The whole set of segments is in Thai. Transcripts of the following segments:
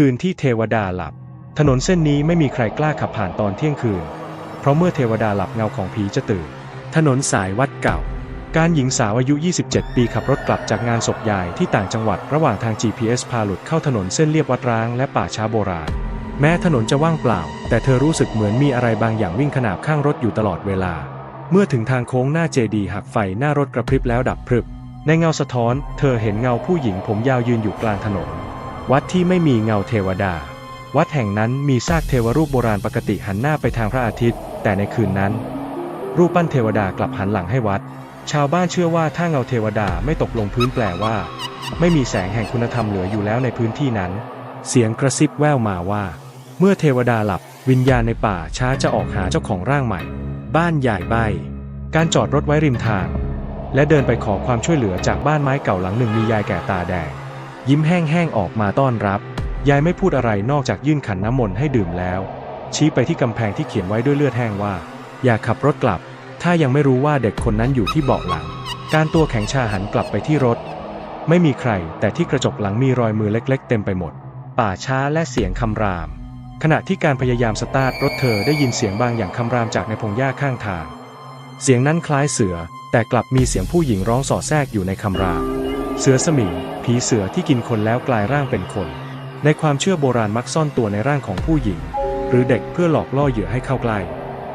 คืนที่เทวดาหลับ ถนนเส้นนี้ไม่มีใครกล้าขับผ่านตอนเที่ยงคืน เพราะเมื่อเทวดาหลับเงาของผีจะตื่น ถนนสายวัดเก่า การหญิงสาวอายุ 27 ปีขับรถกลับจากงานศพยายที่ต่างจังหวัดระหว่างทาง GPS พาหลุดเข้าถนนเส้นเลียบวัดร้างและป่าช้าโบราณ แม้ถนนจะว่างเปล่า แต่เธอรู้สึกเหมือนมีอะไรบางอย่างวิ่งขนาบข้างรถอยู่ตลอดเวลา เมื่อถึงทางโค้งหน้าเจดีหักไฟหน้ารถกระพริบแล้วดับพรึบในเงาสะท้อน เธอเห็นเงาผู้หญิงผมยาวยืนอยู่กลางถนน วัดที่ไม่มีเงาเทวดา วัดแห่งนั้นมีซากเทวรูปโบราณปกติหันหน้าไปทางพระอาทิตย์ แต่ในคืนนั้น รูปปั้นเทวดากลับหันหลังให้วัด ชาวบ้านเชื่อว่าถ้าเงาเทวดาไม่ตกลงพื้นแปลว่า ไม่มีแสงแห่งคุณธรรมเหลืออยู่แล้วในพื้นที่นั้น เสียงกระซิบแว่วมาว่า เมื่อเทวดาหลับวิญญาณในป่าช้าจะออกหาเจ้าของร่างใหม่ บ้านใหญ่ใบ การจอดรถไว้ริมทาง และเดินไปขอความช่วยเหลือจากบ้านไม้เก่าหลังหนึ่งมียายแก่ตาแดง ยิ้มแห้งๆออกมาต้อนรับ ยายไม่พูดอะไรนอกจากยื่นขันน้ำมนต์ให้ดื่มแล้ว ชี้ไปที่กำแพงที่เขียนไว้ด้วยเลือดแห้งว่า อย่าขับรถกลับ ถ้ายังไม่รู้ว่าเด็กคนนั้นอยู่ที่เบาะหลัง การตัวแข็งชาหันกลับไปที่รถ ไม่มีใคร แต่ที่กระจกหลังมีรอยมือเล็ก ๆ เต็มไปหมด ป่าช้าและเสียงคำราม ขณะที่การพยายามสตาร์ทรถเธอได้ยินเสียงบางอย่างคำรามจากในพงหญ้าข้างทาง เสียงนั้นคล้ายเสือ แต่กลับมีเสียงผู้หญิงร้องสอดแทรกอยู่ในคำราม เสือสมิง ผีเสือที่กินคนแล้วกลายร่างเป็นคน ในความเชื่อโบราณมักซ่อนตัวในร่างของผู้หญิง หรือเด็กเพื่อหลอกล่อเหยื่อให้เข้าใกล้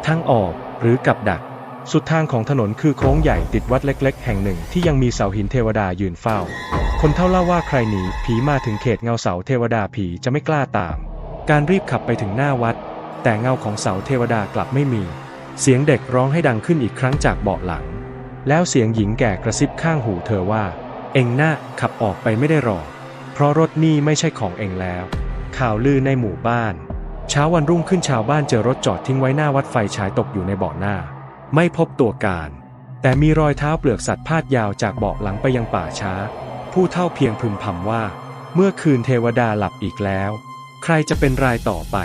ทางออกหรือกับดัก สุดทางของถนนคือโค้งใหญ่ติดวัดเล็ก ๆ แห่งหนึ่งที่ยังมีเสาหินเทวดายืนเฝ้า คนเท่าเล่าว่าใครหนีผีมาถึงเขตเงาเสาเทวดาผีจะไม่กล้าตาม การรีบขับไปถึงหน้าวัด แต่เงาของเสาเทวดากลับไม่มี เสียงเด็กร้องให้ดังขึ้นอีกครั้งจากเบาะหลัง แล้วเสียงหญิงแก่กระซิบข้างหูเธอว่า เอ็งน่าขับออกไปไม่ได้หรอก เพราะรถนี่ไม่ใช่ของเองแล้ว ข่าวลือในหมู่บ้าน เช้าวันรุ่งขึ้นชาวบ้านเจอรถจอดทิ้งไว้หน้าวัดไฟฉายตกอยู่ในเบาะหน้า ไม่พบตัวการ แต่มีรอยเท้าเปลือกสัตว์พาดยาวจากเบาะหลังไปยังป่าช้า ผู้เท่าเพียงพึมพำว่า เมื่อคืนเทวดาหลับอีกแล้ว ใครจะเป็นรายต่อไป